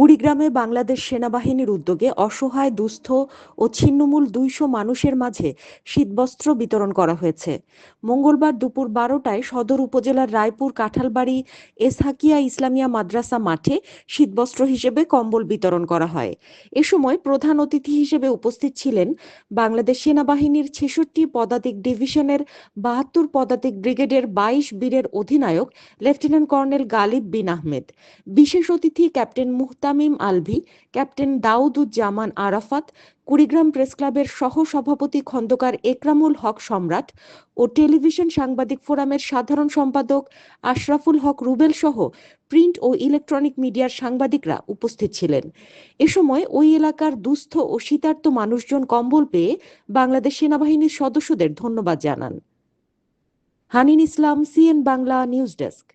কুড়িগ্রামে বাংলাদেশ সেনাবাহিনীর উদ্যোগে অসহায়, দুস্থ ও ছিন্নমূল দুইশো মানুষের মাঝে শীতবস্ত্র বিতরণ করা হয়েছে। মঙ্গলবার দুপুর বারোটায় সদর উপজেলার রায়পুর কাঁঠালবাড়ি এসহাকিয়া ইসলামিয়া মাদ্রাসা মাঠে শীতবস্ত্র হিসেবে কম্বল বিতরণ করা হয়। এ সময় প্রধান অতিথি হিসেবে উপস্থিত ছিলেন বাংলাদেশ সেনাবাহিনীর ছেষট্টি পদাতিক ডিভিশনের বাহাত্তর পদাতিক ব্রিগেডের বাইশ বীরের অধিনায়ক লেফটেন্যান্ট কর্নেল গালিব বিন আহমেদ। বিশেষ অতিথি captain Muhtamim Alvi, captain Dauduzzaman Arafat, Kurigram press ক্লাবের সহ সভাপতি খন্দকার একরামুল হক সম্রাট ও টেলিভিশন সাংবাদিক ফোরামের সাধারণ সম্পাদক আশরাফুল হক রুবেল সহ প্রিন্ট ও ইলেকট্রনিক মিডিয়ার সাংবাদিকরা উপস্থিত ছিলেন। এ সময় ওই এলাকার দুস্থ ও শীতার্ত মানুষজন কম্বল পেয়ে বাংলাদেশ সেনাবাহিনীর সদস্যদের ধন্যবাদ জানান। Hanin Islam, CN Bangla, news desk.